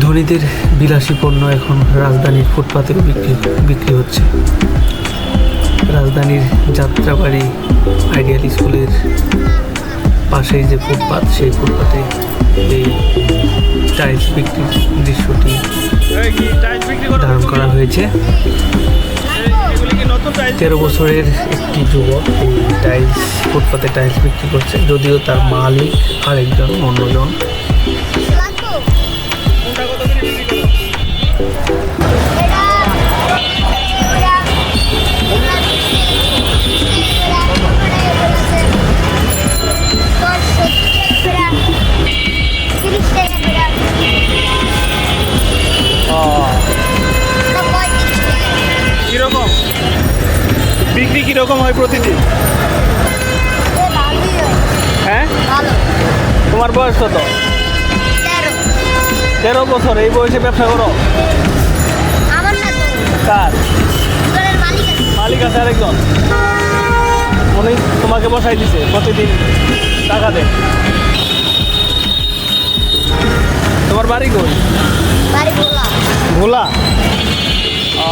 ধনীদের বিলাসী পণ্য এখন রাজধানীর ফুটপাতেও বিক্রি বিক্রি হচ্ছে। রাজধানীর যাত্রাবাড়ি আইডিয়াল স্কুলের পাশেই যে ফুটপাত, সেই ফুটপাতে এই টাইলস বিক্রির দৃশ্যটি ধারণ করা হয়েছে। তেরো বছরের একটি যুবক এই টাইলস, ফুটপাতে টাইলস বিক্রি করছে, যদিও তার মালিক আরেকজন, অন্যজন। বিক্রি কীরকম হয় প্রতিদিন? হ্যাঁ? তোমার বয়স কত? তেরো বছর এই বয়সে ব্যবসা করো। কার? মালিক আছে আরেকজন। উনি তোমাকে বসাই দিছে প্রতিদিন টাকা দেন তোমার বাড়ি কই? ভোলা? ও